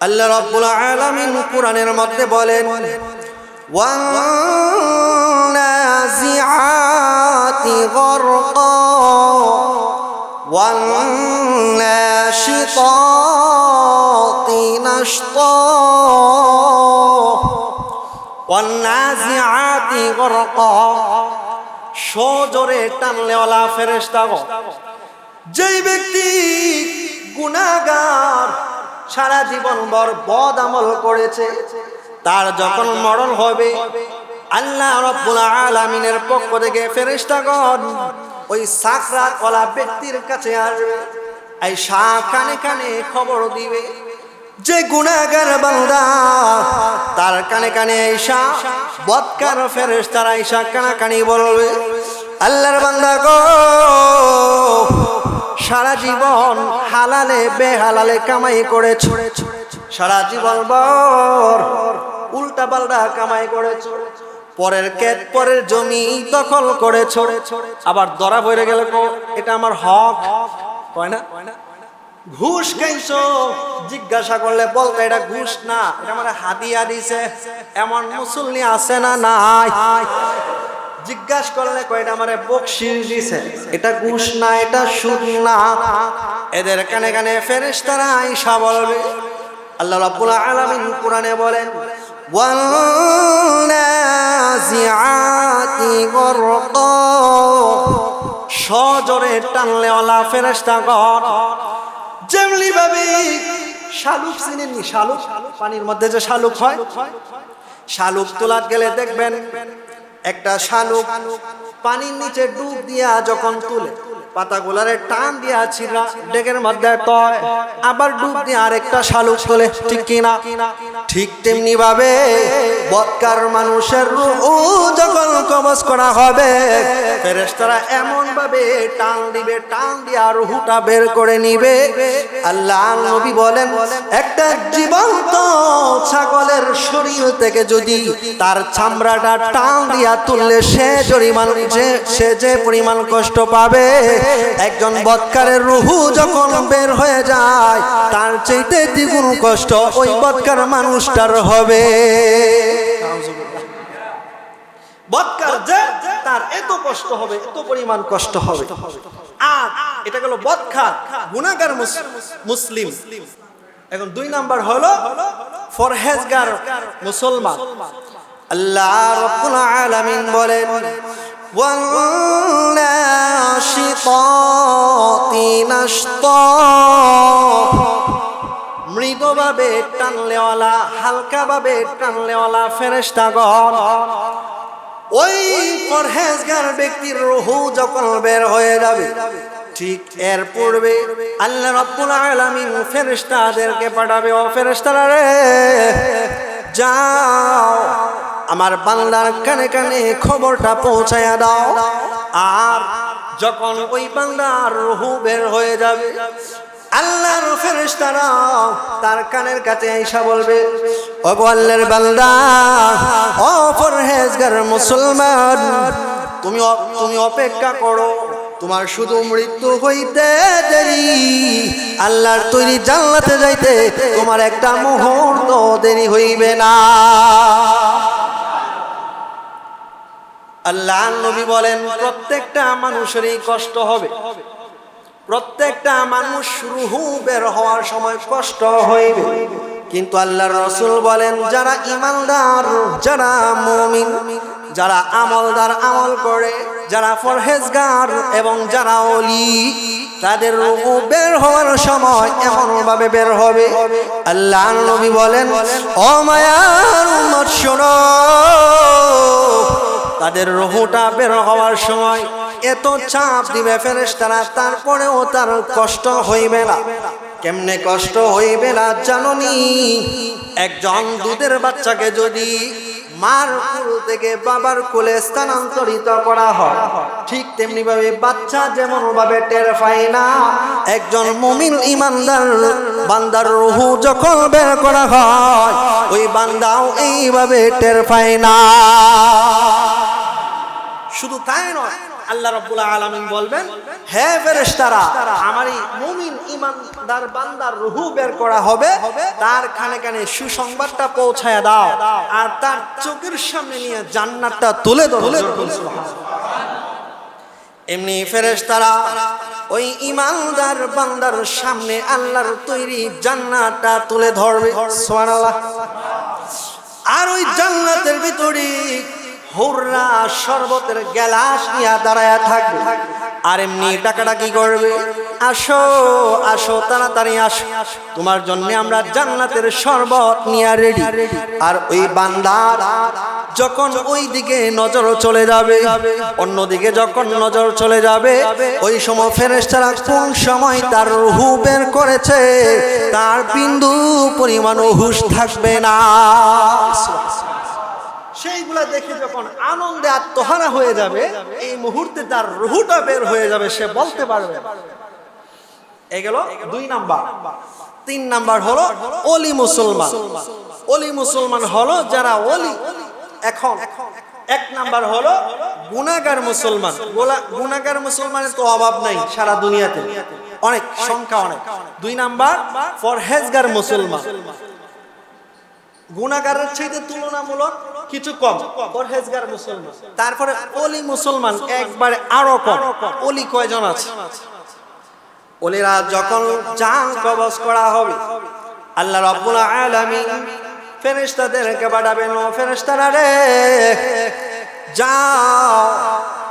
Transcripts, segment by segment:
আল্লাহ রাব্বুল আলামিন কোরআনের মধ্যে বলেন, ওয়ান্নাজিআতি গরকা, ওয়ান্নাশিতাতি নাশতা, ওয়ান্নাজিআতি গরকা, সজোরে টানলেওয়ালা ফেরেশতা যেই ব্যক্তি গুনাহগার সারা জীবন বর বদ আমল করেছে। তার যখন মরণ হবে, আল্লাহ রব্বুল আলামিনের পক্ষ থেকে ফেরেশতাগণ ওই সাকরাত ওলা ব্যক্তির কাছে আসবে এই শাহ কানে কানে খবর দিবে যে গুনাহগার বান্দা। তার কানে কানে ঈশা বদকার ফেরেশতারা ঈশা কানাকানি বলবে, আল্লাহর বান্দা গো সারা জীবন হালালে বেহালালে কামাই করেছ। সারা জীবন বর উল্টা পাল্টা কামাই করেছ। পরের কেত পরের জমি দখল করেছ। আবার ধরা পড়ে গেলে এটা আমার হক। কয় না? ঘুষ খাইছো জিজ্ঞাসা করলে বলতে এটা ঘুষ না, এটা আমার হাদিয়া দিছে। এমন মুসল্লি আছে না নাই? জিজ্ঞাসা করলে কয়টা আমারে বকশিস দিছে। এটা ঘুষ না, এটা সুদ না। এদের কানে কানে ফেরেশতারা আইসা বলবে আল্লাহ রাব্বুল আলামিন কোরআনে বলেন, ওয়ান্নাজিআতি গরকা সজরে টানলেওয়ালা ফেরেশতা গণ যেমনি ভাবে শালুক চিনেননি, শালুক পানির মধ্যে যে শালুক হয়, শালুক তোলাত গেলে দেখবেন একটা শালুক পানির নিচে ডুব দিয়া যখন তুলে পাতাগুলারে টান দিয়া ছিড়া, ডেকের মধ্যে তয়। আবার ডুব দিয়ে আরেকটা শালুক তোলে, ঠিক কিনা? ঠিক তেমনি ভাবে বৎকার মানুষের রুহু যখন কবজ করা হবে, ফেরেশতারা এমন ভাবে টান দিবে, টান দিয়া রুহুটা বের করে নিবে। আল্লাহ নবী বলেন, একটা জীবন্ত ছাগলের শরীর থেকে যদি তার চামড়াটা টান দিয়া তুললে সে জরিমান সে যে পরিমাণ কষ্ট পাবে একজন বৎকারের রুহু যখন বের হয়ে যায়, তার চাইতে দ্বিগুণ কষ্ট ওই বৎকার মানুষটার হবে। তার এত কষ্ট হবে, এত পরিমাণ কষ্ট হবে। আর এটা গেল বৎকার মুস- মুসলিম। এখন দুই নাম্বার হলো ফরহেজগার মুসলমান। আল্লাহ আলামিন বলেন মৃদভাবে টানলেওয়ালা, হালকাভাবে টানলেওয়ালা ফেরেশতাগণ। ওই পরহেজগার ব্যক্তির রুহু যখন বের হয়ে যাবে, ঠিক এর পূর্বে আল্লাহ রাব্বুল আলামিন ফেরেশতাদেরকে পাঠাবে, ও ফেরেশতারা রে, যাও। আমার বাংলার কানে কানে খবরটা পৌঁছায়া দাও। আর যখন ওই বান্দার রুহু বের হয়ে যাবে, আল্লাহর ফেরেশতারা তার কানের কাছে আইসা বলবে, ও আল্লাহর বান্দা, ও পরহেজগার মুসলমান, তুমি তুমি অপেক্ষা করো, তোমার শুধু মৃত্যু হইতে দেরি। আল্লাহর তৈরি জান্নাতে যাইতে তোমার একটা মুহূর্ত দেরি হইবে না। আল্লাহ নবী বলেন, প্রত্যেকটা মানুষেরই কষ্ট হবে। প্রত্যেকটা মানুষ রুহু বের হওয়ার সময় কষ্ট হইবে। কিন্তু আল্লাহ রসুল বলেন, যারা ইমানদার যারা মুমিন, যারা আমলদার আমল করে, যারা ফরহেজগার এবং যারা অলি তাদের রুহু বের হওয়ার সময় এমন ভাবে বের হবে। আল্লাহ নবী বলেন, ও মায়ার শোনো। তাদের রহুটা বের হওয়ার সময় এত চাপ দিবে ফেরেশতারা, তারপরেও তার কষ্ট হইবে না। কেমনে কষ্ট হইবে না জাননি? একজন দুধের বাচ্চাকে যদি মার কুল থেকে বাবার কোলে স্থানান্তরিত করা হয়, ঠিক তেমনি ভাবে বাচ্চা যেমন ভাবে টের পায় না, একজন মুমিন ইমানদার বান্দার রুহু যখন বের করা হয়, ওই বান্দাও এইভাবে টের পায় না। শুধু তাই নয় আল্লাহ রাব্বুল আলামিন বলবেন হে ফেরেশতারা আমার এই মুমিন ইমানদার বান্দার রুহু বের করা হবে তার কানে কানে সুসংবাদটা পৌঁছায় দাও আর তার চোখের সামনে নিয়ে জান্নাতটা তুলে ধরো এমনি ফেরেশতারা ওই ইমানদার বান্দার সামনে আল্লাহর তৈরি জান্নাতটা তুলে ধরবে সুবহানাল্লাহ। আর ওই জান্নাতের ভিতরে হুররা শরবতের গ্যালাস নিয়ে দাঁড়ায় থাকবে। আর এমনি টাকাটা কি করবে। আসো আসো, তাড়াতাড়ি আসো। তোমার জন্য আমরা জান্নাতের শরবত নিয়ে রেডি। আর ওই বান্দার যখন ওই দিকে নজর চলে যাবে, অন্যদিকে যখন নজর চলে যাবে, ওই সময় ফেরেশতারা কোন সময় তার রুহু বের করেছে, তার বিন্দু পরিমাণ হুশ থাকবে না। সেইগুলা দেখে যখন আনন্দে আত্মহারা হয়ে যাবে, এই মুহূর্তে তার রুহুটা বের হয়ে যাবে, সে বলতে পারবে। দুই নাম্বার। তিন নাম্বার হলো অলি মুসলমান। অলি মুসলমান হলো যারা অলি। এখন এক নাম্বার হলো গুনাগার মুসলমান। গুনাগার মুসলমানের তো অভাব নাই সারা দুনিয়াতে। অনেক, সংখ্যা অনেক। দুই নাম্বার ফরহেজগার মুসলমান। গুনাগারের চাইতে তুলনামূলক কিছু কম। পরহেজগার মুসলমান। তারপরে অলি মুসলমান একবারে আরও কম। অলি কয়জন আছে? অলিরা যখন জান কবজ করা হবে আল্লাহ রাব্বুল আলামিন ফেরেশতাদেরকে পাঠাবেন ও ফেরেশতারা রে যাও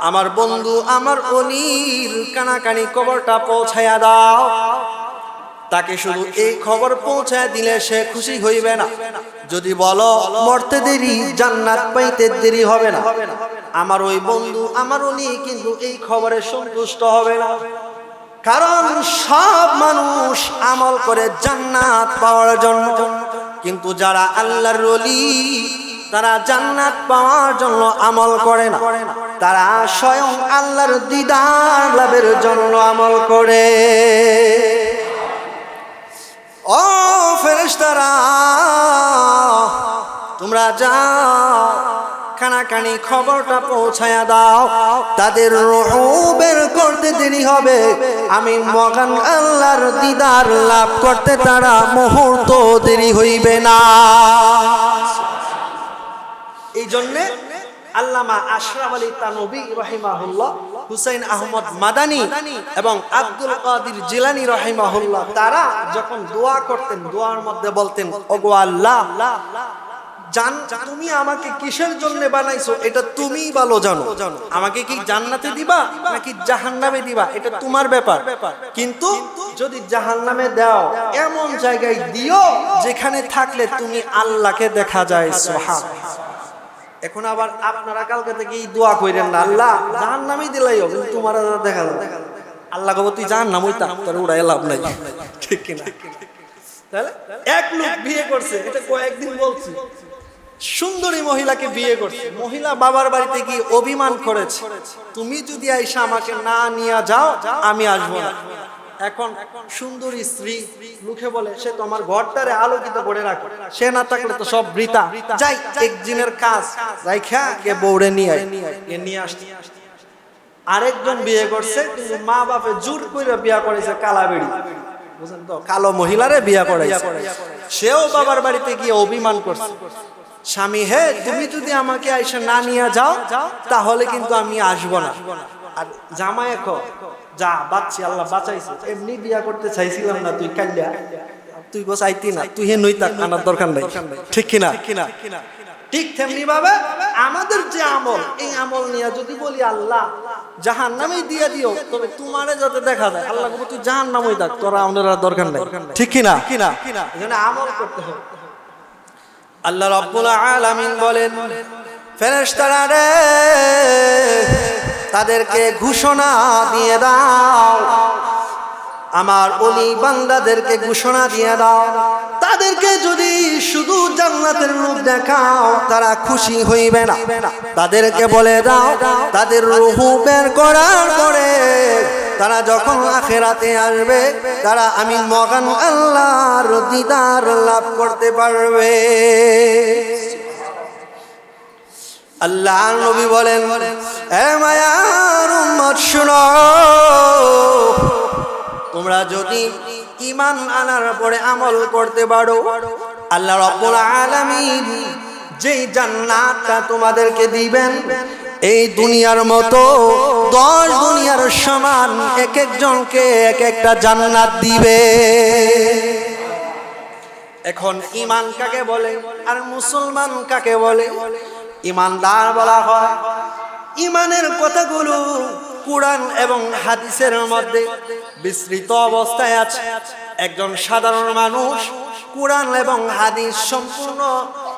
আমার বন্ধু আমার অলির কানাকানি কবরটা পৌঁছায়া দাও। তাকে শুধু এই খবর পৌঁছায় দিলে সে খুশি হইবে না। যদি বলো মরতে দেরি জান্নাত পাইতে দেরি হবে না। আমার ওই বন্ধু আমার উনি কিন্তু এই খবরে সন্তুষ্ট হবে না। কারণ সব মানুষ আমল করে জান্নাত পাওয়ার জন্য। কিন্তু যারা আল্লাহর রলি তারা জান্নাত পাওয়ার জন্য আমল করে না। তারা স্বয়ং আল্লাহর দিদার লাভের জন্য আমল করে। ও ফেরেশতারা, তোমরা যাও কানাকানি খবরটা পৌঁছায়া দাও। তাদের বের করতে দেরি হবে। আমি মগান আল্লাহর দিদার লাভ করতে তারা মুহূর্ত দেরি হইবে না। এই জন্যে আল্লামা আশরাফ আলী তানবী রহিমাহুল্লাহ, হুসাইন আহমদ মাদানী এবং আব্দুল কাদির জিলানি রহিমাহুল্লাহ, তারা যখন দোয়া করতেন, দোয়ার মধ্যে বলতেন, ওগো আল্লাহ, জান, তুমি আমাকে কিসের জন্য বানাইছো? এটা তুমি ভালো জানো। আমাকে কি জান্নাতে দিবা নাকি জাহান্নামে দিবা? এটা তোমার ব্যাপার। কিন্তু যদি জাহান্নামে দাও, এমন জায়গায় দিও যেখানে থাকলে তুমি আল্লাহকে দেখা যায় সোহা এখন আবার আপনারা কালকে থেকে দোয়া কইরেন না, আল্লাহ জাহান নামই দিলাই কিন্তু তোমার দেখা যাবে আল্লাহ কব তুই জাহান নামই তা তোর উড়াই লাভ নাই। ঠিক কিনা? তাহলে এক লোক বিয়ে করছে, এটা কয়েকদিন বলছি। সুন্দরী মহিলাকে বিয়ে করছে। মহিলা বাবার বাড়িতে গিয়ে অভিমান করেছে। তুমি যদি আইসা আমাকে না নিয়ে যাও, আমি আসব না। এখন সুন্দরী স্ত্রী মুখে বলে, সে তো আমার ঘরটারে আলোকিত করে রাখে। সে না থাকলে তো সব বৃতা যাই একদিনের কাজ। রাইখা কে বৌড়ে নিয়ে এ নিয়ে আসছে আরেকজন বিয়ে করছে, কিন্তু মা বাপে জোর করে বিয়া করেছে কালা বেড়ি বুঝলেন তো, কালো মহিলারে বিয়া করাইছে। সেও বাবার বাড়িতে গিয়ে অভিমান করছে। স্বামী, হে, তুমি যদি আমাকে আইসা না নিয়ে যাও, তাহলে কিন্তু আমি আসব না। আর জামাই কো যা বাচ্চি আল্লাহ বাঁচাইছে। এমনি বিয়া করতে চাইছিলাম না তুই কাল্লা তুই বস আইতি না, তুই হে নই তাক আনার দরকার নাই। ঠিক কিনা? ঠিক তেমনি ভাবে আমাদের যে আমল, এই আমল নিয়ে যদি বলি আল্লাহ জাহান নামেই দিয়ে দিও, তবে তোমারে যাতে দেখা যায়, আল্লাহ কবো তুই জাহান নামই থাক তোরা আমাদের দরকার নাই। ঠিক কিনা? কিনা এজন্য আমল করতে হবে। আল্লাহ রব্বুল আলামিন বলেন, ফেরেশতারা রে তাদেরকে ঘোষণা দিয়ে দাও। আমার অলি বান্দাদেরকে ঘোষণা দিয়ে দাও। তাদেরকে যদি শুধু জান্নাতের রূপ দেখাও, তারা খুশি হইবে না। তাদেরকে বলে দাও, তাদের রুহু বের করার পরে তারা যখন আখেরাতে আসবে, তারা আমি মগান আল্লাহর দিদার লাভ করতে পারবে। আল্লাহ নবী বলেন, এ মায়ার উম্মত, শুনো। তোমরা যদি ইমান আনার পরে আমল করতে পারো, আল্লাহ রব্বুল আলামিন যেই জান্নাতটা তোমাদেরকে দিবেন, এই দুনিয়ার মতো দশ দুনিয়ার সমান এক একজনকে এক একটা জান্নাত দিবে। এখন ইমান কাকে বলে, আর মুসলমান কাকে বলে? ইমানদার বলা হয়। ইমানের কথাগুলো কোরআন এবং হাদিসের মধ্যে বিস্তৃত অবস্থায় আছে। একজন সাধারণ মানুষ কোরআন এবং হাদিস সম্পূর্ণ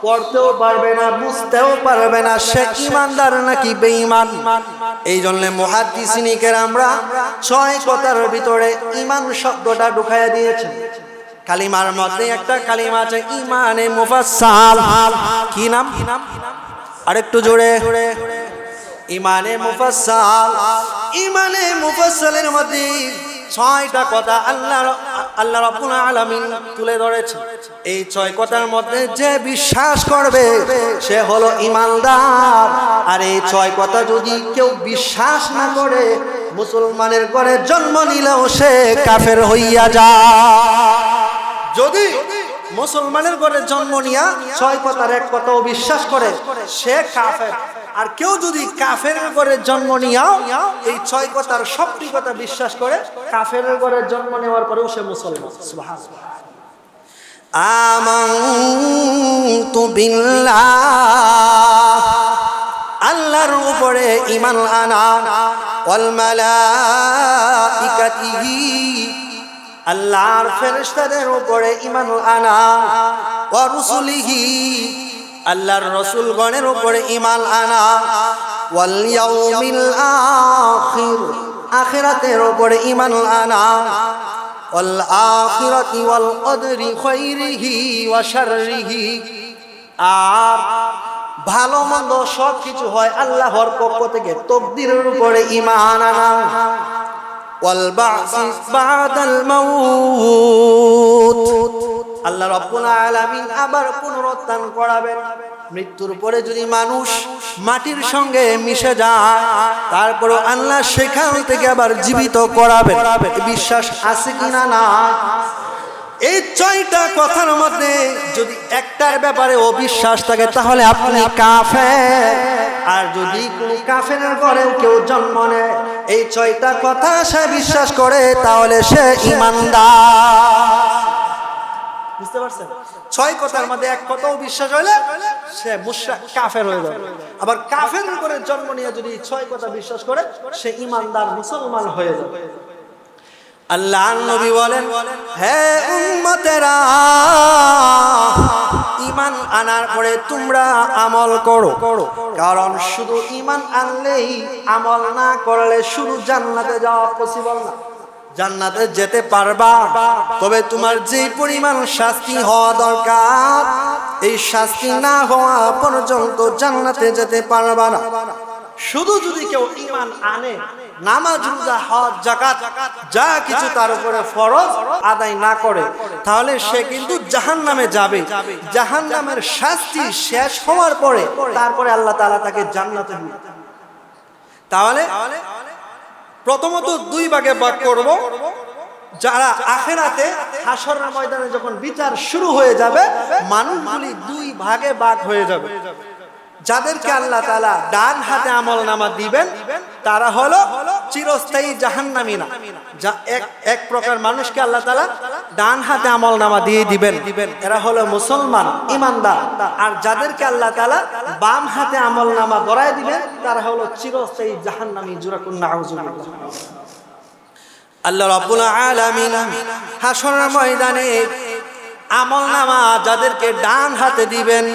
পড়তেও পারবে না, বুঝতেও পারবে না, সে ইমানদার নাকি বেঈমান? এই জন্য মহাদিসিনিকের আমরা ছয় কথার ভিতরে ইমান শব্দটা ঢুকাইয়া দিয়েছেন কালিমার মধ্যে একটা কালিমা আছে ইমানে মুফাসসাল। কি নাম? আরেকটু জোরে। ইমানে মুফাসসাল, ইমানে মুফাসসালের মধ্যে ছয়টা কথা আল্লাহ আল্লাহ রাব্বুল আলামিন তুলে ধরেছে এই ছয় কথার মধ্যে যে বিশ্বাস করবে, সে হলো ইমানদার। আর এই ছয় কথা যদি কেউ বিশ্বাস না করে, মুসলমানের ঘরে জন্ম নিলেও সে কাফের হইয়া যায়। যদি মুসলমানের ঘরে জন্ম নিয়া ছয় কথার এক কথাও বিশ্বাস করে, সে কাফের আর কেউ যদি কাফের ঘরে জন্ম নিয়াও, এই ছয় কথার সবটি কথা বিশ্বাস করে, কাফের ঘরে জন্ম নেওয়ার পরেও সে মুসলমান। আমানতু বিল্লাহ, আল্লাহর উপরে ইমান আনা, ওয়াল মালাইকাতিহি আল্লাহর ফেরেশতাদের উপরে ইমান আনা। ওয়া রুসুলিহি আল্লাহর রসুলগণের উপরে ইমান আনা। ওয়াল ইয়াউমিল আখির আখিরাতের উপরে ইমান আনা। ওয়াল আখিরাতি ওয়াল কদরি খাইরিহি ওয়া শাররিহি। আর ভালো মন্দ সব কিছু হয় আল্লাহর পক্ষ থেকে তকদিরের উপরে ইমান আনা। والبعث بعد الموت আল্লাহ রব্বুল আলামিন আবার পুনরুত্থান করাবেন মৃত্যুর পরে যদি মানুষ মাটির সঙ্গে মিশে যায় তারপরে আল্লাহ সেখান থেকে আবার জীবিত করাবে বিশ্বাস আছে কিনা না এই ছয়টা কথার মধ্যে যদি একটার ব্যাপারে অবিশ্বাস থাকে, তাহলে আপনি কাফে আর যদি কোনো কাফের ঘরেও কেউ জন্ম নেয়, এই ছয়টা কথা সে বিশ্বাস করে, তাহলে সে ইমানদার। বুঝতে পারছেন? ছয় কথার মধ্যে এক কথাও বিশ্বাস হইলে সে মুশরা কাফের হয়ে যাবে। আবার কাফের করে জন্ম নিয়ে যদি ছয় কথা বিশ্বাস করে, সে ইমানদার মুসলমান হয়ে যাবে। আল্লাহ নবী বলেন, হে উম্মতেরা ইমান আনার পরে তোমরা আমল করো। করো কারণ শুধু ইমান আনলেই আমল না করলে শুধু জান্নাতে যাওয়া পসিবল না। জান্নাতে যেতে পারবা, তবে তোমার যে পরিমাণ শাস্তি হওয়া দরকার, এই শাস্তি না হওয়া পর্যন্ত জান্নাতে যেতে পারবা না। শুধু যদি কেউ ইমান আনে নামাজ, রোজা, হজ জাকাত যা কিছু তার উপরে ফরজ আদায় না করে, তাহলে সে কিন্তু জাহান নামে যাবে। জাহান নামের শাস্তি শেষ হওয়ার পরে তারপরে আল্লাহ তাআলা তাকে জান্নাতে তাহলে প্রথমত দুই ভাগে ভাগ করব। যারা আখেরাতে হাসরের ময়দানে যখন বিচার শুরু হয়ে যাবে, মানুষগুলি দুই ভাগে ভাগ হয়ে যাবে। যাদেরকে আল্লাহ তালা ডান হাতে আমল নামা দিবেন, তারা হলো চিরস্থায়ী জাহান্নামী না এক প্রকার মানুষকে আল্লাহ তালা ডান হাতে আমল নামা দিয়ে দিবেন। দিবেন এরা হলো মুসলমান ইমানদার আর যাদেরকে আল্লাহ তালা বাম হাতে আমল নামা বড়াই দিবেন, তারা হলো চিরস্থায়ী জাহান্নামী জুরাকুন নাউজুবিল্লাহ আল্লাহ রাব্বুল আলামিন, হাসরের ময়দানে আমল নামা যাদেরকে ডান হাতে দিবেন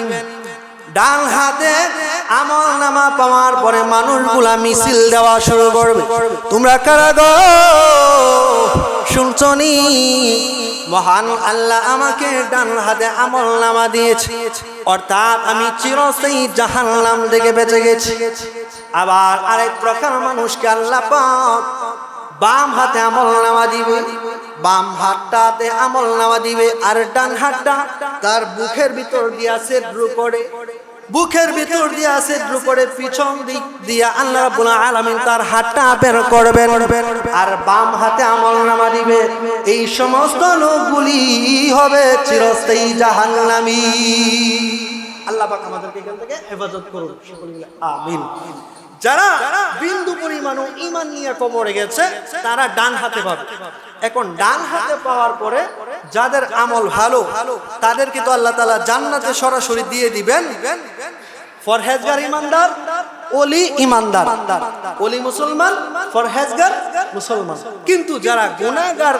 ডান হাতে আমল নামা পাওয়ার পরে মানুষগুলা মিছিল দেওয়া শুরু করবে। তোমরা কারা গো? শুনছনি মহান আল্লাহ আমাকে ডান হাতে আমল নামা দিয়েছে। অর্থাৎ আমি চিরস্থায়ী জাহান্নাম থেকে বেঁচে গেছি। আবার আরেক প্রকার মানুষকে আল্লাহ পাক বাম হাতে আমল নামা দিবে, বাম হাতটাতে আমল নামা দিবে, আর ডান হাতটা তার বুকের ভিতর দিয়া সেদ্রু করে। বুকের ভিতর দিয়ে ছিদ্র করে পিছন দিক দিয়ে আল্লাহ রাব্বুল আলামিন তার হাতটা বের করবেন। আর বাম হাতে আমল নামা দিবে। এই সমস্ত লোকগুলি হবে চিরস্থায়ী জাহান্নামী। আল্লাহ পাক আমাদেরকে এখান থেকে হেফাজত করুন। সকলে আমিন। যারা বিন্দু পরিমাণও ইমান নিয়ে কবরে গেছে, তারা ডান হাতে পাবে। এখন ডান হাতে পাওয়ার পরে যাদের আমল ভালো, তাদেরকে তো আল্লাহ তালা জান্নাতে সরাসরি দিয়ে দিবেন। ফরহেজগার ইমানদার ওলি ইমানদার ওলি মুসলমান ফরহেজগার মুসলমান কিন্তু যারা গুনাহগার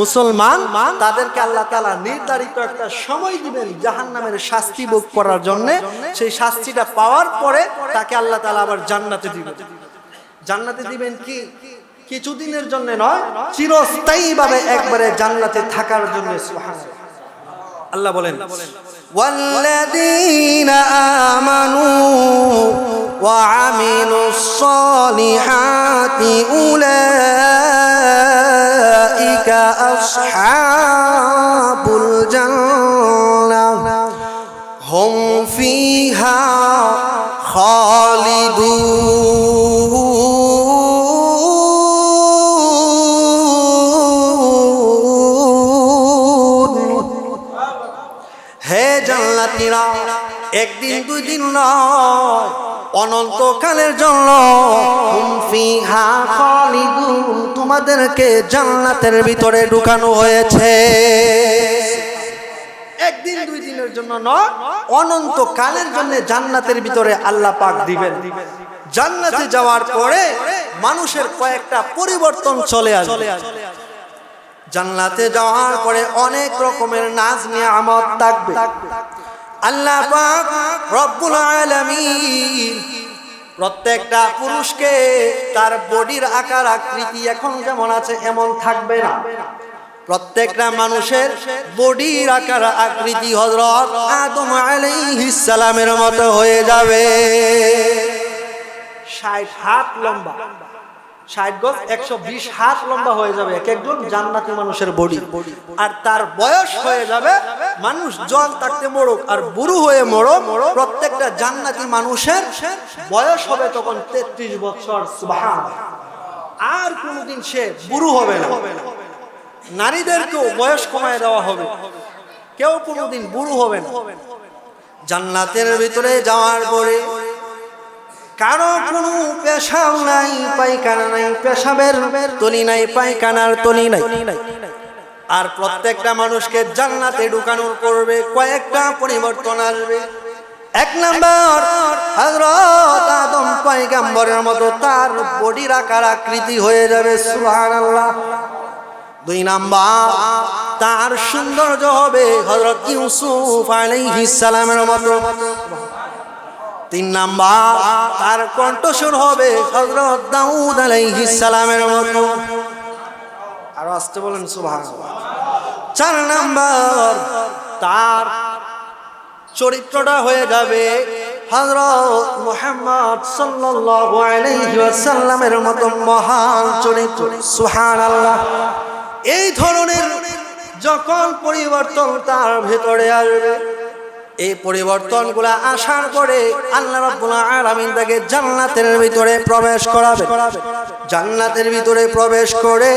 মুসলমান তাদেরকে আল্লাহ তাআলা নির্ধারিত একটা সময় দিবেন জাহান্নামের শাস্তি ভোগ করার জন্য সেই শাস্তিটা পাওয়ার পরে তাকে আল্লাহ তাআলা আবার জান্নাতে দিবেন জান্নাতে দিবেন কি কিছুদিনের জন্য নয় চিরস্থায়ী ভাবে একবারে জান্নাতে থাকার জন্য সুবহানাল্লাহ আল্লাহ বলেন والذين آمنوا وعملوا الصالحات أولئك أصحاب الجنة هم فيها خالدون হে জান্নাতীরা একদিন দুই দিন নয় অনন্তকালের জন্য। তোমাদেরকে জান্নাতের ভিতরে ঢুকানো হয়েছে। একদিন, দুই দিনের জন্য নয় অনন্ত কালের জন্য জান্নাতের ভিতরে আল্লাহ পাক দিবেন। জান্নাতে যাওয়ার পরে মানুষের কয়েকটা পরিবর্তন চলে আসবে। জান্নাতে যাওয়ার পরে অনেক রকমের নাচ নিয়ামত থাকবে। আল্লাহ পাক রব্বুল প্রত্যেকটা পুরুষকে তার বডির আকার আকৃতি এখন যেমন আছে, এমন থাকবে না। প্রত্যেকটা মানুষের বডির আকার আকৃতি হজরত আদম আলাইহিস সালামের মতো হয়ে যাবে। ষাট হাত লম্বা। ষাট গজ একশো বিশ হাত লম্বা হয়ে যাবে এক একজন জান্নাতি মানুষের বডি। আর তার বয়স হয়ে যাবে মানুষ জল থাকতে মোড়ক আর বুড়ো হয়ে মোড়ক প্রত্যেকটা জান্নাতি মানুষের বয়স হবে তখন তেত্রিশ বছর আর কোনোদিন সে বুড়ো হবে না। নারীদেরকেও বয়স কমায় দেওয়া হবে। কেউ কোনোদিন বুড়ো হবে না। জান্নাতের ভিতরে যাওয়ার পরে কারও কোনো পেশাও নাই, পায়খানা নাই পেশাবের তলি নাই, পায়খানার তলি নাই। আর প্রত্যেকটা মানুষকে জান্নাতে ঢুকানোর করবে, কয়েকটা পরিবর্তন আসবে। এক নাম্বার, হযরত আদম পয়গাম্বরের মতো তার বডির আকার আকৃতি হয়ে যাবে, সুবহানাল্লাহ। দুই নাম্বার, তার সৌন্দর্য হবে হযরত ইউসুফ আলাইহিস সালামের মতো। তিন নাম্বার, তার কণ্ঠস্বর হবে হযরত দাউদ আলাইহিস সালামের মতো। আর আসতে বলেন, সুবহানাল্লাহ। চার নাম্বার, তার চরিত্রটা হয়ে যাবে হযরত মুহাম্মদ সাল্লাল্লাহু আলাইহি ওয়াসাল্লামের মতো মহান চরিত্র। সুবহানাল্লাহ। এই ধরনের যখন পরিবর্তন তার ভেতরে আসবে এই পরিবর্তনগুলা আসার পরে আল্লাহ রাব্বুল তাকে জান্নাতের ভিতরে প্রবেশ করাবে জান্নাতের ভিতরে প্রবেশ করে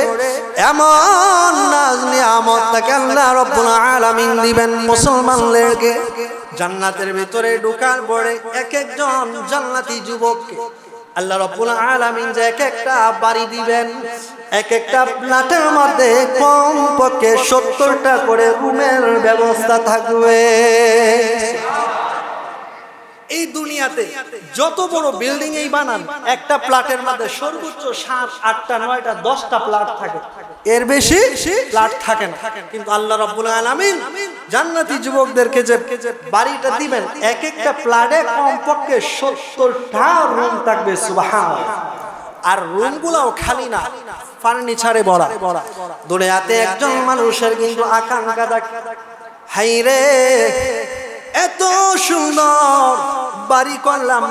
এমন তাকে আল্লাহ রাব্বুল আলামিন দিবেন মুসলমানদেরকে। জান্নাতের ভিতরে ঢোকার পরে এক একজন জান্নাতি যুবককে আল্লাহ রব্বুল আলামিন যে এক একটা বাড়ি দিবেন, এক একটা প্লাটের মধ্যে কমপক্ষে সত্তরটা করে রুমের ব্যবস্থা থাকবে। এই দুনিয়াতে যত বড় বিল্ডিং এই বানান, একটা প্লাটের মধ্যে সর্বোচ্চ সাত, আটটা, নয়টা, দশটা প্লাট থাকে। এর বেশি প্লাট থাকে না। কিন্তু আল্লাহ রাব্বুল আলামিন জান্নাতি যুবকদেরকে যে বাড়িটা দিবেন এক একটা প্লাটে কমপক্ষে সত্তরটা রুম থাকবে সুবহানাল্লাহ। আর রুমগুলোও খালি না ফার্নিচারে ভরা। দুনিয়াতে একজন মানুষের কিন্তু আকাঙ্ক্ষা থাকে হাই রে এত সুন্দর বাড়ি করলাম।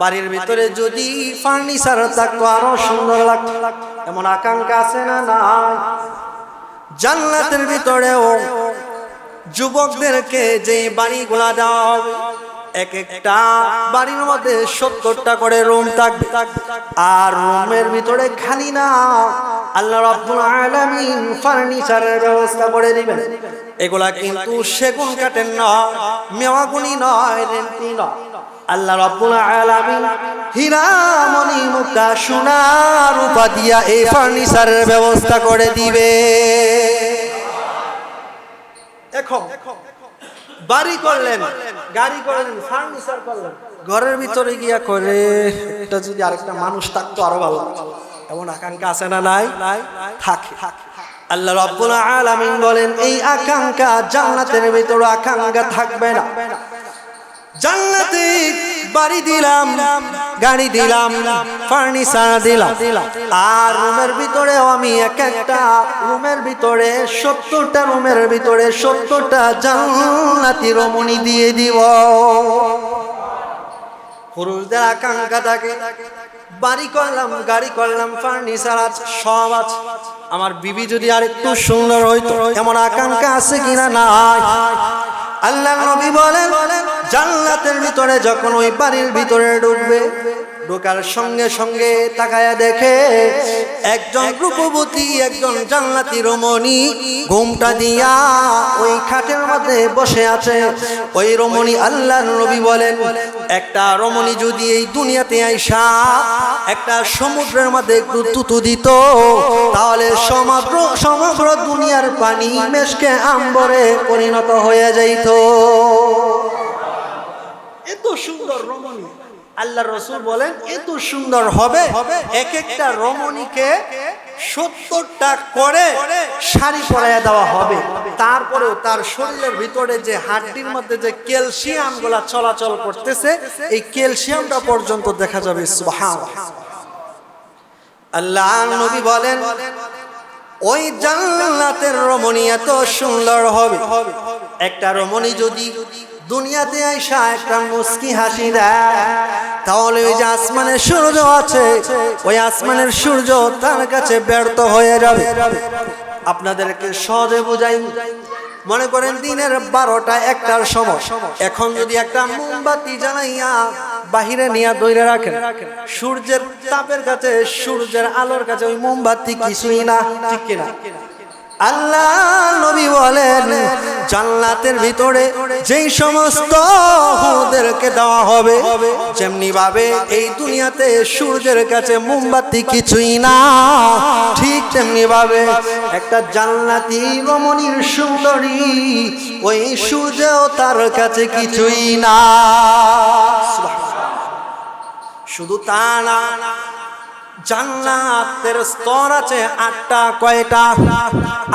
বাড়ির ভিতরে যদি ফার্নিচার থাকতো আরও সুন্দর লাগতো। এমন আকাঙ্ক্ষা আছে না নাই? জান্নাতের ভিতরেও যুবকদেরকে যে বাড়িগুলা দেওয়া হবে এক একটা বাড়ির মধ্যে সত্তরটা করে রুম থাকবে। আর রুমের ভিতরে খালি না, আল্লাহ রাব্বুল আলামিন ফার্নিচারের ব্যবস্থা করে দিবেন। এগুলা কিন্তু সেগুন কাঠের নয়, মেওয়াগুনি নয়, রেন্টি নয়। আল্লাহ রাব্বুল আলামিন হীরা মুক্তা সোনা রূপা দিয়া এই ফার্নিচারের ব্যবস্থা করে দিবে। এখন বাড়ি করলেন, গাড়ি করলেন, ফার্নিচার করলেন, ঘরের ভিতরে গিয়া করে একটা যদি আরেকটা মানুষ থাকতো আরও ভালো। এমন আকাঙ্ক্ষা আছে না নাই? থাকে। আল্লাহ রাব্বুল আলামিন বলেন, এই আকাঙ্ক্ষা জান্নাতের ভিতরে আকাঙ্ক্ষা থাকবে না। জান্নাতে বাড়ি দিলাম, গাড়ি দিলাম ফার্নিচার দিলাম। আর রুমের ভিতরেও আমি এক একটা রুমের ভিতরে সত্তরটা রুমের ভিতরে সত্তরটা জান্নাতি রমণী দিয়ে দিব। পুরুষদের আকাঙ্ক্ষা থাকে, বাড়ি করলাম, গাড়ি করলাম ফার্নিচার আছে, সব আছে। আমার বিবি যদি আর একটু সুন্দর হইতো, এমন আকাঙ্ক্ষা আছে কিনা না আল্লাহ নবী বলেন জান্নাতের ভিতরে যখন ওই বাড়ির ভিতরে ঢুকবে, ঢোকার সঙ্গে সঙ্গে তাকায়া দেখে একজন রূপবতী, একজন জান্নাতি রমণী ঘুমটা দিয়া ওই খাটের মধ্যে বসে আছে। ওই রমণী আল্লাহ নবী বলেন, একটা রমণী যদি এই দুনিয়াতে আইসা, একটা সমুদ্রের মধ্যে একটু দিত, তাহলে সমগ্র সমগ্র দুনিয়ার পানি মেশকে আম্বরে পরিণত হয়ে যাইত। এত সুন্দর রমণী। আল্লাহ রসুল বলেন, এত সুন্দর হবে, এক একটা রমণীকে সত্তরটা করে শাড়ি পরাইয়া দেওয়া হবে। তারপরেও তার শরীরের ভিতরে যে হাড্ডির মধ্যে যে ক্যালসিয়ামগুলা চলাচল করতেছে, এই ক্যালসিয়ামটা পর্যন্ত দেখা যাবে। আল্লাহ নবী বলেন, ওই জান্নাতের রমণী এত সুন্দর হবে। একটা রমণী যদি দুনিয়াতে আইসা একটা মুস্কি হাসি দেয়। তাহলে ওই যে আসমানের সূর্য আছে, ওই আসমানের সূর্য তার কাছে ব্যর্থ হয়ে যাবে। আপনাদেরকে সহজে বুঝাই, মনে করেন দিনের বারোটা একটার সময়। এখন যদি একটা মোমবাতি জ্বালাইয়া বাহিরে নিয়ে দইরে রাখেন, সূর্যের তাপের কাছে, সূর্যের আলোর কাছে ওই মোমবাতি কিছুই না, ঠিক কিনা? আল্লাহ নবী বলেন, জান্নাতের ভিতরে যেই সমস্ত হুদেরকে দেওয়া হবে যেমনি ভাবে এই দুনিয়াতে সূর্যের কাছে মোমবাতি কিছুই না, ঠিক তেমনি ভাবে একটা জান্নাতি রমণীর সুন্দরী ওই সূর্যও তার কাছে কিছুই না। শুধু তা না জান্নাতের স্তর আছে আটটা, কয়টা?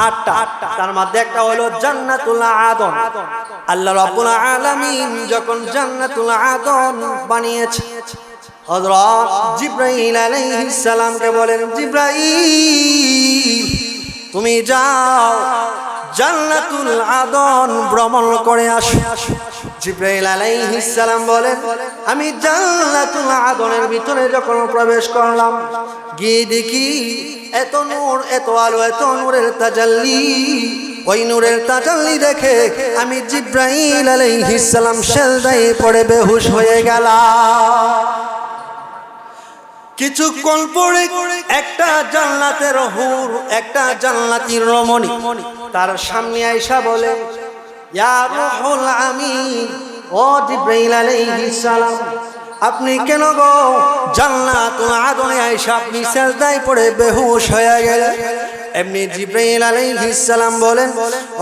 আটটা। তার মধ্যে একটা হলো জান্নাতুল আদন। আল্লাহ রাব্বুল আলামিন যখন জান্নাতুল আদন বানিয়েছে, হযরত জিব্রাইল আলাইহিস সালামকে বলেন, জিব্রাইল, তুমি যাও জান্নাতুল আদন ভ্রমণ করে আসো। জিব্রাইল আলাইহিস সালাম বলেন, আমি জান্নাতুল আদনের ভিতরে যখন প্রবেশ করলাম, গিয়ে দেখি এত নূর, এত আলো, এত নূরের তাজাল্লি। ওই নূরের তাজাল্লি দেখে আমি জিব্রাইল আলাইহিস সালাম সেজদায় পড়ে বেহুশ হয়ে গেলাম। কিছুক্ষণ পরে একটা জান্নাতের হুর, একটা জান্নাতির রমণী তার সামনে আয়সা বলে ইয়া রুহুল আমিন, ও জিব্রাইল আলাইহিস সালাম, আপনি কেন গো জান্নাত আদনে আয়সা আপনি সেজদায় পড়ে বেহুশ হয়ে গেলেন? এমনি জিব্রাইল আলাইহিস সালাম বলেন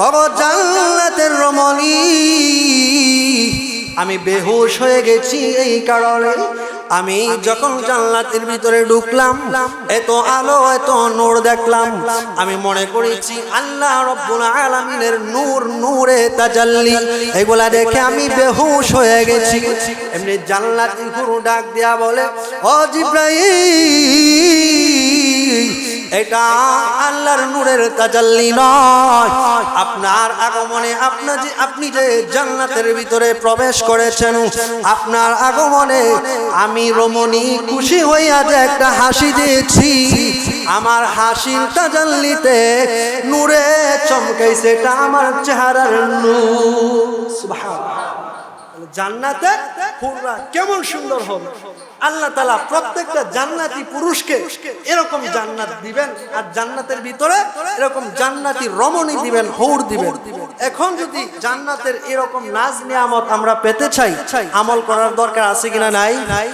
ও জান্নাতের রমণী, আমি বেহুশ হয়ে গেছি এই কারণে আমি যখন জান্নাতের ভিতরে ঢুকলাম, এত আলো, এত নূর দেখলাম। আমি মনে করেছি, আল্লাহ রব্বুল আলামিনের নূর, নূরে তাজাল্লি। এগুলা দেখে আমি বেহুশ হয়ে গেছি। এমনি জান্নাতি গুরু ডাক দেয়া বলে, ও জিব্রাহিম এটা আল্লাহর নূরের তাজাল্লি নয়। আপনার আগমনে আপনার যে আপনি যে জান্নাতের ভিতরে প্রবেশ করেছেন, আপনার আগমনে আমি রমণী খুশি হইয়া যে একটা হাসি দিয়েছি। আমার হাসির তাজাল্লিতে নূরে চমকাইছে এটা আমার চেহারার নূর। জান্নাতে হুররা কেমন সুন্দর হবে। আল্লাহ তালা প্রত্যেকটা জান্নাতি পুরুষকে এরকম জান্নাত দিবেন, আর জান্নাতের ভিতরে এরকম জান্নাতি রমণী দিবেন হৌর দিবেন। এখন যদি জান্নাতের এরকম নাজ নিয়ামত আমরা পেতে চাই, আমল করার দরকার আছে কিনা নাই? নাই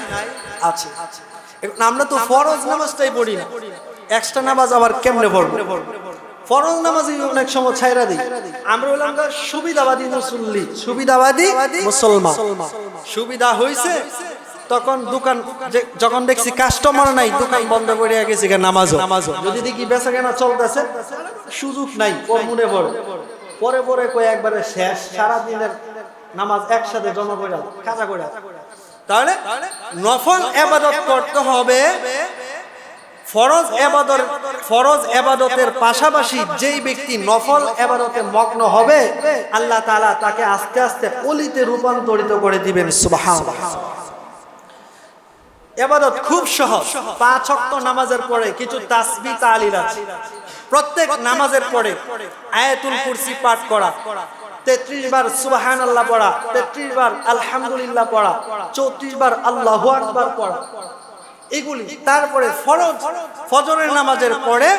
আছে। আমরা তো ফরজ নামাজটাই পড়ি না। এক্সট্রা নামাজ আবার কেমনে পড়ব? ফরজ নামাজই অনেক সময় ছাইরা দিই। আমরা হলাম সুবিধাবাদী মুসল্লি। সুবিধাবাদী মুসলমান। সুবিধা হইছে তখন দোকান যখন দেখছি কাস্টমার নাই, দোকান বন্ধ করে গেছি নামাজ নামাজ যদি দেখি বেচা কেনা চলতেছে, সুযোগ নাই মনে পড়ে। পরে পরে কই একবারে শেষ সারা দিনের নামাজ একসাথে জমা করে কাজা করে তাহলে নফল এবাদত করতে হবে, ফরজ এবাদত ফরজ এবাদতের পাশাপাশি যেই ব্যক্তি নফল এবাদতে মগ্ন হবে, আল্লাহ তাআলা তাকে আস্তে আস্তে অলিতে রূপান্তরিত করে দিবেন সুবহান এবাদত খুব সহজ। পাঁচ অক্ত নামাজের পরে কিছু তাসবি তালিল আছে। প্রত্যেক নামাজের পরে আয়াতুল কুরসি পাঠ করা। তেত্রিশ বার সুবাহান আল্লাহ পড়া, তেত্রিশ বার আলহামদুলিল্লাহ পড়া, চৌত্রিশ বার আল্লাহ আকবার পড়া। এগুলি তারপরে ফরজ। ফজরের নামাজের পরে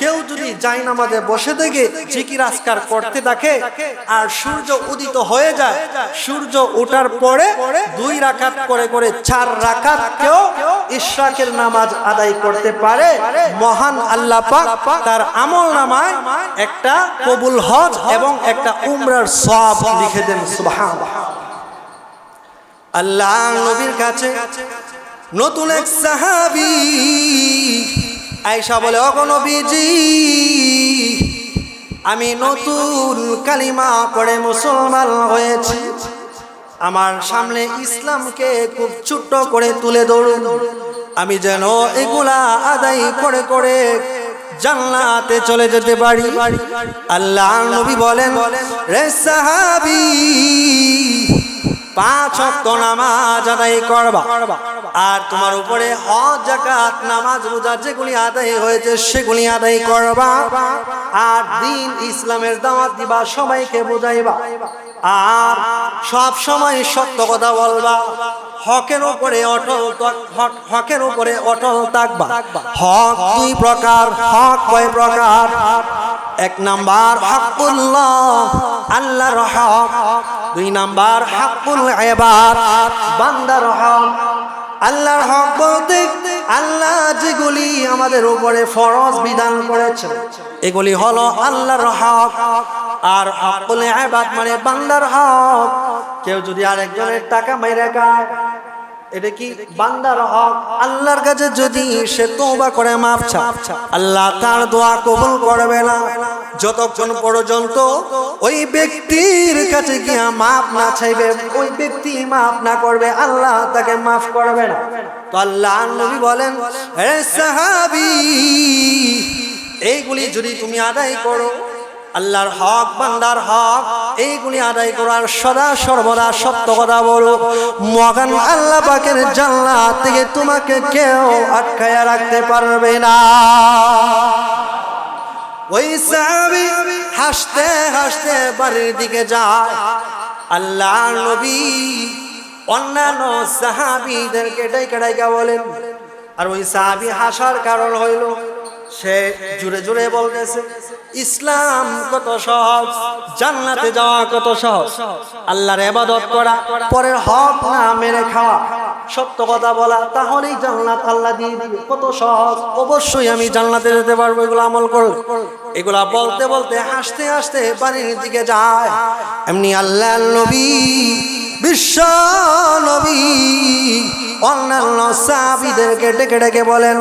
কেউ যদি যাই নামাজে বসে থেকে জিকির আসকার করতে থাকে আর সূর্য উদিত হয়ে যায়, সূর্য ওঠার পরে দুই রাকাত করে করে চার রাকাত কেউ ইশরাকের নামাজ আদায় করতে পারে। মহান আল্লাহ পাক তার আমল নামায় একটা কবুল হজ এবং একটা উমরার সব লিখে দেন, সুবহানাল্লাহ। আল্লাহ নবীর কাছে নতুন এক সাহাবি। আয়সা বলে অগনবীজি আমি নতুন কালিমা পড়ে মুসলমান হয়েছি। আমার সামনে ইসলামকে খুব ছোট্ট করে তুলে ধরুন। আমি যেন এগুলা আদায় করে করে জান্নাতে চলে যেতে পারি। আল্লাহ নবী বলেন, রে সাহাবি পাঁচ অক্ত নামাজ আদায় করবা। আর তোমার উপরে হজ জাকাত নামাজ, রোজা যেগুলি আদায় হয়েছে সেগুলি আদায় করবা। আর দিন ইসলামের দাওয়াত দিবা, সবাইকে বুঝাইবা। আর সব সময় সত্য কথা বলবা। হকের উপরে অটল হকের উপরে অটল থাকবা। হক দুই প্রকার, হক কয় প্রকার? এক নাম্বার হকুল্লাহ আল্লাহর হক দুই নাম্বার হাকুল এবার বান্দার হক আল্লাহর হক বলতে আল্লাহ যেগুলি আমাদের উপরে ফরজ বিধান করেছেন, এগুলি হলো আল্লাহর হক আর হকুল এবাদ মানে বান্দার হক কেউ যদি আরেকজনের টাকা মেরে খায় এটা কি বান্দার হক? আল্লাহর কাছে যদি সে তোবা করে মাপ আল্লাহ তার দোয়া কবুল করবে না। যতক্ষণ পর্যন্ত ওই ব্যক্তির কাছে গিয়া মাপ না চাইবে, ওই ব্যক্তি মাপ না করবে, আল্লাহ তাকে মাফ করবে না। তো আল্লাহ নবী বলেন, হে সাহাবি, এইগুলি যদি তুমি আদায় করো আল্লাহর হক, বান্দার হক এইগুলি আদায় করার সদা সর্বদা সত্য কথা বলো। মগান আল্লাহ পাকের জানলা থেকে তোমাকে কেউ আটকায়া রাখতে পারবে না। ওই সাহাবি হাসতে হাসতে বাড়ির দিকে যায়। আল্লাহ নবী অন্যান্য সাহাবিদেরকে ডাইকা ডাইকা বলেন, আর ওই সাহাবি হাসার কারণ হইল সে জুড়ে জুড়ে বলতেছে, ইসলাম কত সহজ, জান্নাতে যাওয়া কত সহজ। আল্লাহর এবাদত করা, পরের হক না মেরে খাওয়া। সত্য কথা বলা, তাহলেই জান্নাত আল্লাহ দিয়ে দিবে। কত সহজ। অবশ্যই আমি জান্নাতে যেতে পারব, এগুলো আমল করলে। এগুলা বলতে বলতে হাসতে হাসতে বাড়ির দিকে যায়। এমনি আল্লাহ নবী বিশ্ব নবী অন্যান্য সাহাবিদেরকে ডেকে ডেকে বলেন,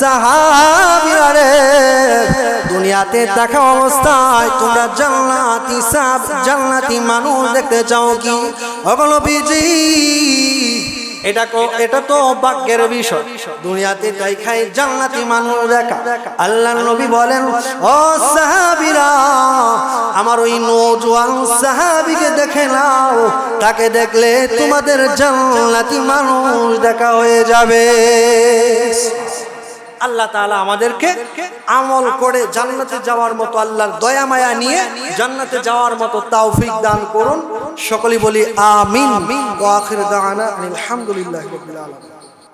সাহাবিরা রে, দুনিয়াতে দেখা অবস্থায় তোমরা জান্নাতি সাব জান্নাতি মানুষ দেখতে চাও কি? অগলবিজি এটা কো এটা তো ভাগ্যের বিষয়। দুনিয়াতে তাই খাই জান্নাতি মানুষ দেখা। আল্লাহ নবী বলেন ও সাহাবিরা আমার ওই নৌজওয়ান সাহাবিকে দেখে নাও। তাকে দেখলে তোমাদের জান্নাতি মানুষ দেখা হয়ে যাবে। আল্লাহ তাআলা আমাদেরকে আমল করে জান্নাতে যাওয়ার মতো আল্লাহর দয়া মায়া নিয়ে জান্নাতে যাওয়ার মতো তাওফিক দান করুন। সকলেই বলি আমিন। আলহামদুলিল্লাহি